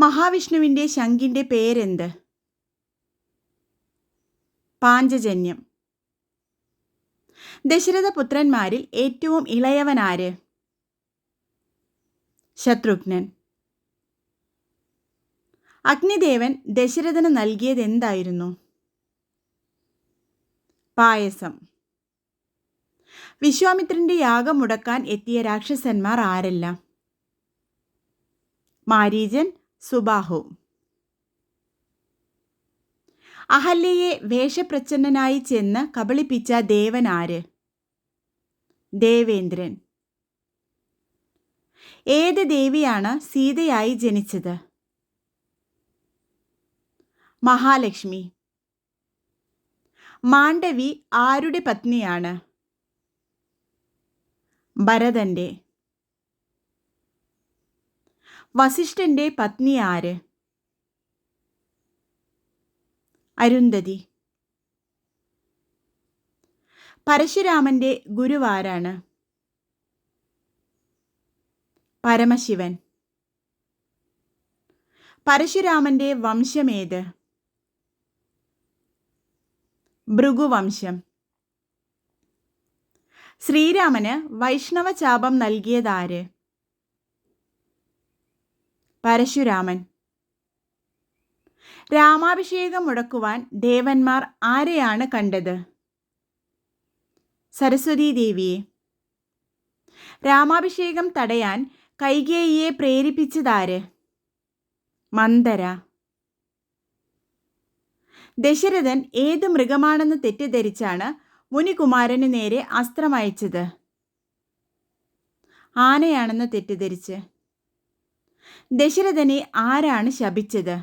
മഹാവിഷ്ണുവിന്റെ ശങ്കിന്റെ പേരെന്ത്? പാഞ്ചജന്യം. ദശരഥപുത്രന്മാരിൽ ഏറ്റവും ഇളയവനാര് ശത്രുഘ്നൻ. അഗ്നിദേവൻ ദശരഥന് നൽകിയത് എന്തായിരുന്നു പായസം. വിശ്വാമിത്രന്റെ യാഗം മുടക്കാൻ എത്തിയ രാക്ഷസന്മാർ ആരെല്ലാം? മാരീജൻ സുബാഹു. അഹല്യയെ വേഷപ്രച്ഛന്നനായി ചെന്ന് കബളിപ്പിച്ച ദേവൻ ആര്? ദേവേന്ദ്രൻ. ഏത് ദേവിയാണ് സീതയായി ജനിച്ചത്? മഹാലക്ഷ്മി. മാണ്ഡവി ആരുടെ പത്നിയാണ്? ഭരതന്റെ. വസിഷ്ഠന്റെ പത്നി ആര്? അരുന്ധതി. പരശുരാമന്റെ ഗുരുവാരാണ്. പരമശിവൻ. പരശുരാമന്റെ വംശമേത്? ഭൃഗുവംശം. ശ്രീരാമന് വൈഷ്ണവ ചാപം നൽകിയതാര്? പരശുരാമൻ. രാമാഭിഷേകം മുടക്കുവാൻ ദേവന്മാർ ആരെയാണ് കണ്ടത്? സരസ്വതീ ദേവിയെ. രാമാഭിഷേകം തടയാൻ കൈകേയിയെ പ്രേരിപ്പിച്ചതാര്? മന്ദര. ദശരഥൻ ഏത് മൃഗമാണെന്ന് തെറ്റിദ്ധരിച്ചാണ് മുനികുമാരന് നേരെ അസ്ത്രമയച്ചത് ആനയാണെന്ന് തെറ്റിദ്ധരിച്ച്. ദശരഥനെ ആരാണ് ശപിച്ചത്?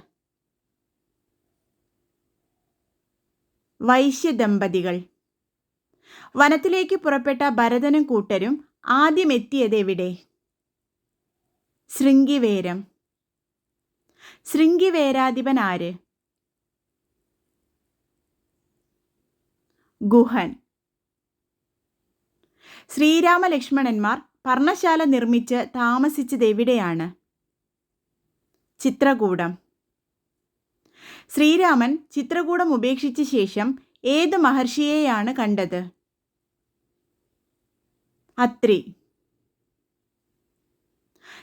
വൈശ്യദമ്പതികൾ. വനത്തിലേക്ക് പുറപ്പെട്ട ഭരതനും കൂട്ടരും ആദ്യം എത്തിയത് എവിടെ ശൃംഗിവേരം. ശൃംഗിവേരാധിപൻ ആര്? ഗുഹൻ. ശ്രീരാമലക്ഷ്മണന്മാർ പർണശാല നിർമ്മിച്ച് താമസിച്ചത് എവിടെയാണ് ചിത്രകൂടം. ശ്രീരാമൻ ചിത്രകൂടം ഉപേക്ഷിച്ച ശേഷം ഏത് മഹർഷിയെയാണ് കണ്ടത്? അത്രി.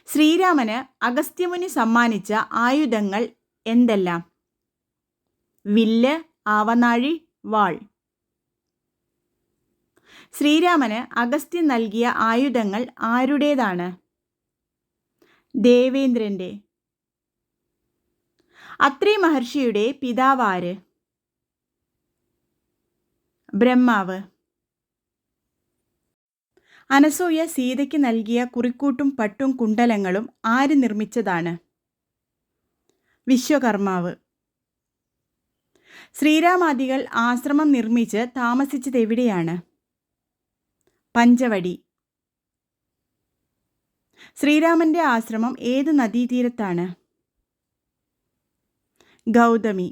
ശ്രീരാമന് അഗസ്ത്യമുനി സമ്മാനിച്ച ആയുധങ്ങൾ എന്തെല്ലാം? വില്ല് ആവനാഴി വാൾ. ശ്രീരാമന് അഗസ്ത്യൻ നൽകിയ ആയുധങ്ങൾ ആരുടേതാണ്? ദേവേന്ദ്രന്റെ അത്രി മഹർഷിയുടെ പിതാവാര്? ബ്രഹ്മാവ്. അനസൂയ സീതയ്ക്ക് നൽകിയ കുറിക്കൂട്ടും പട്ടും കുണ്ടലങ്ങളും ആര് നിർമ്മിച്ചതാണ്? വിശ്വകർമാവ്. ശ്രീരാമാദികൾ ആശ്രമം നിർമ്മിച്ച് താമസിച്ചത് എവിടെയാണ്? പഞ്ചവടി. ശ്രീരാമന്റെ ആശ്രമം ഏത് നദീതീരത്താണ്? గౌతమి